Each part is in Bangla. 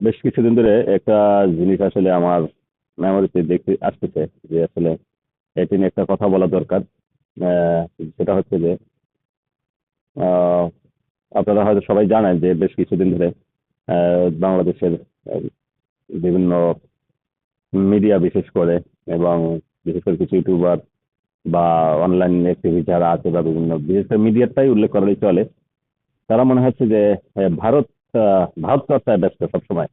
বেশ কিছুদিন ধরে একটা জিনিস আসলে আমার মেমোরিতে দেখতে আসতেছে যে আসলে এটি নিয়ে একটা কথা বলা দরকার। সেটা হচ্ছে যে আপনারা হয়তো সবাই জানেন যে বেশ কিছুদিন ধরে আহ, বাংলাদেশের বিভিন্ন মিডিয়া বিশেষ করে এবং বিশেষ করে কিছু ইউটিউবার বা অনলাইন অ্যাক্টিভিটি যারা আছে বা বিভিন্ন বিশেষ করে মিডিয়াটাই উল্লেখ করলেই চলে। তারা মনে হচ্ছে যে ভারত ভারত চর্চায় ব্যস্ত সবসময়।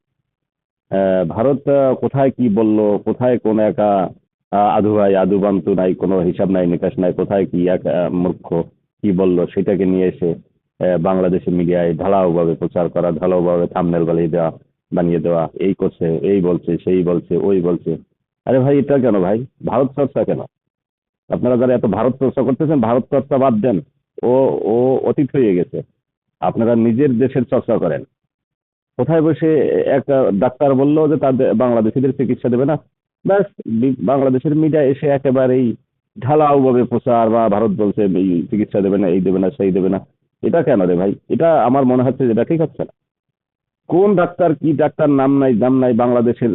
ভারত কোথায় কি বলল, কোথায় কোন একা আধু ভাই, আধু বান্তু নাই, কোনো হিসাব নাই, নিকাশ নাই, কোথায় কি এক মূর্খ, কি বলল, সেটাকে নিয়ে এসে বাংলাদেশের মিডিয়ায় ঢালাওভাবে প্রচার করা, ঢালাওভাবে থাম্বনেল বানিয়ে দেওয়া বানিয়ে দেওয়া, এই করছে, এই বলছে, সেই বলছে, ওই বলছে। আরে ভাই, এটা কেন ভাই? ভারত চর্চা কেন? আপনারা যারা এত ভারত চর্চা করতেছেন, ভারত চর্চা বাদ দেন। ও ও অতীত হয়ে গেছে। আপনারা নিজের দেশের চর্চা করেন। কোথায় বসে এক ডাক্তার বলল যে তাদের বাংলাদেশিদের চিকিৎসা দেবে না? ব্যাস বাংলাদেশের মিডিয়া এসে একেবারেই ঢালাওভাবে প্রচার বা ভারত বলছে, এই চিকিৎসা দেবে না, এই দেবে না, সেই দেবে না। এটা কেন রে ভাই? এটা আমার মনে হচ্ছে এটা ঠিক হচ্ছে না। কোন ডাক্তার, কি ডাক্তার, নাম নাই, দাম নাই, বাংলাদেশের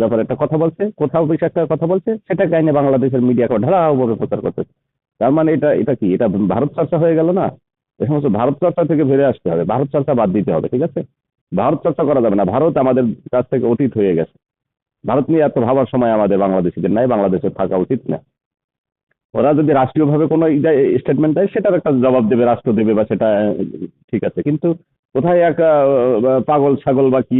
ব্যাপারে একটা কথা বলছে, কোথাও বেশি একটা কথা বলছে, সেটাকে আইনে বাংলাদেশের মিডিয়া ঢালাওভাবে প্রচার করছে তার মানে এটা এটা কি? এটা ভারত চর্চা হয়ে গেল না? এই সমস্ত ভারত চর্চা থেকে ফিরে আসতে হবে। ভারত চর্চা বাদ দিতে হবে, ঠিক আছে? ভারত চর্চা করা যাবে না। ভারত আমাদের কাছ থেকে অতীত হয়ে গেছে। ভারত নিয়ে এত ভাবার সময় আমাদের বাংলাদেশিদের নাই, বাংলাদেশে থাকা উচিত না। ওরা যদি রাষ্ট্রীয়ভাবে কোনো স্টেটমেন্ট দেয়, সেটার একটা জবাব দেবে, রাষ্ট্র দেবে বা সেটা ঠিক আছে। কিন্তু কোথায় এক পাগল ছাগল বা কি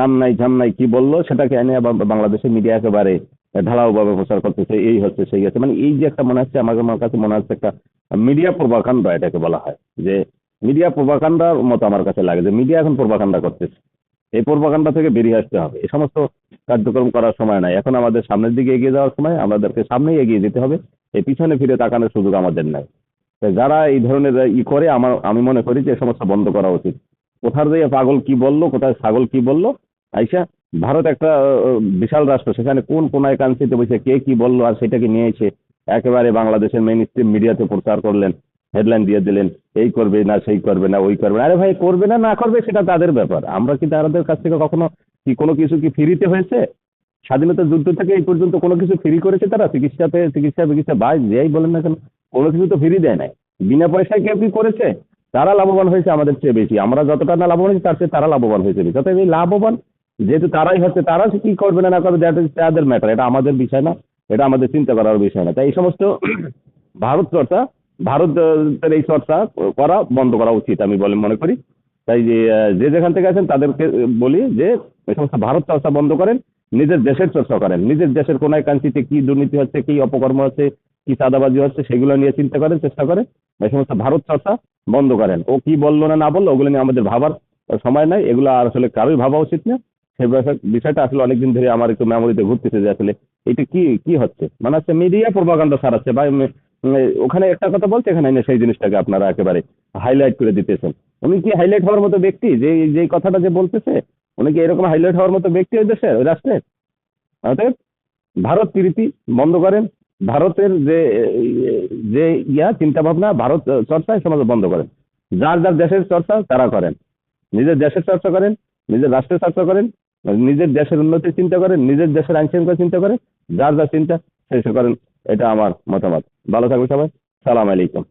নাম নাই, ঝাম নাই, কি বলল, সেটাকে এনে বাংলাদেশের মিডিয়া একেবারে ঢালাওভাবে প্রচার করতেছে, এই হচ্ছে, সেই হচ্ছে। মানে এই যে একটা মনে হচ্ছে, আমার আমার কাছে মনে হচ্ছে একটা মিডিয়া প্রভাকাণ্ডা এটাকে বলা হয়। যে মিডিয়া প্রভাকাণ্ডার মতো আমার কাছে লাগে, যে মিডিয়া এখন প্রভাকাণ্ডা করতেছে। এই প্রভাকাণ্ডা থেকে বেরিয়ে আসতে হবে। এই সমস্ত কার্যক্রম করার সময় নাই। এখন আমাদের সামনের দিকে এগিয়ে যাওয়ার সময় আমাদেরকে সামনেই এগিয়ে যেতে হবে। এই পিছনে ফিরে তাকানোর সুযোগ আমাদের নাই। যারা এই ধরনের ই করে, আমার, আমি মনে করি যে এই সমস্ত বন্ধ করা উচিত। কোথার দিয়ে পাগল কি বলল, কোথায় ছাগল কি বলল, আইসা ভারত একটা বিশাল রাষ্ট্র, সেখানে কোন কোনায় কান্সিতে বসে কে কি বলল আর সেটাকে নিয়ে এসে একেবারে বাংলাদেশের মেইন স্ট্রিম মিডিয়াতে প্রচার করলেন হেডলাইন দিয়ে দিলেন, এই করবে না, সেই করবে না, ওই করবে না। আরে ভাই, করবে না না করবে, সেটা তাদের ব্যাপার। আমরা কি তাদের কাছ থেকে কখনো কি কোনো কিছু কি ফ্রিতে হয়েছে? স্বাধীনতা যুদ্ধ থেকে এই পর্যন্ত কোনো কিছু ফ্রি করেছে তারা? চিকিৎসাতে চিকিৎসা বিকিৎসা বা যেই বলেন না কেন, কোনো কিছু তো ফ্রি দেয় নাই। বিনা পয়সায় কেউ কি করেছে? তারা লাভবান হয়েছে আমাদের চেয়ে বেশি। আমরা যতটা না লাভবান হয়েছি, তার চেয়ে তারা লাভবান হয়েছে বেশি। অতএব এই লাভবান যেহেতু তারাই হচ্ছে, তারা কি করবে না না করবে দ্যাট ইজ তাদের ম্যাটার এটা আমাদের বিষয় না, এটা আমাদের চিন্তা করার বিষয় না। তাই এই সমস্ত ভারত চর্চা, ভারতের এই চর্চা করা বন্ধ করা উচিত আমি বলে মনে করি। তাই যে যেখান থেকে আছেন তাদেরকে বলি যে, এই সমস্ত ভারত চর্চা বন্ধ করেন, নিজের দেশের চর্চা করেন। নিজের দেশের কোনায় কান্তিতে কি দুর্নীতি হচ্ছে, কি অপকর্ম হচ্ছে, কি চাঁদাবাজি হচ্ছে, সেগুলো নিয়ে চিন্তা করেন, চেষ্টা করেন, এই সমস্ত ভারত চর্চা বন্ধ করেন। ও কি বলল না না বলল, ওগুলো নিয়ে আমাদের ভাবার সময় নাই, এগুলো আর আসলে কারোই ভাবা উচিত না। সেই বিষয়টা আসলে অনেকদিন ধরে আমার একটু মেমোরিতে ঘুরতেছে যে আসলে এটা কি কি হচ্ছে? মানে হচ্ছে মিডিয়া প্রভাকাণ্ডা ছাড়াচ্ছে বা ওখানে একটা কথা বলছে এখানে এনে সেই জিনিসটাকে আপনারা একেবারে হাইলাইট করে দিতেছেন। উনি কি হাইলাইট হওয়ার মতো ব্যক্তি? যে যে কথাটা যে বলতেছে, উনি কি এরকম হাইলাইট হওয়ার মতো ব্যক্তি ওই দেশের, ওই রাষ্ট্রের? অতএব ভারত প্রীতি বন্ধ করেন। ভারতের যে যে ইয়া চিন্তা ভাবনা ভারত চর্চা সমাজ বন্ধ করেন। যার যার দেশের চর্চা, তারা করেন। নিজের দেশের চর্চা করেন, নিজের রাষ্ট্রের চর্চা করেন। নিজের দেশের উন্নতি চিন্তা করেন নিজের দেশের আইন শৃঙ্খলা চিন্তা করেন যার যা চিন্তা সে সে করেন, এটা আমার মতামত। ভালো থাকবে সবাই। সালাম আলাইকুম।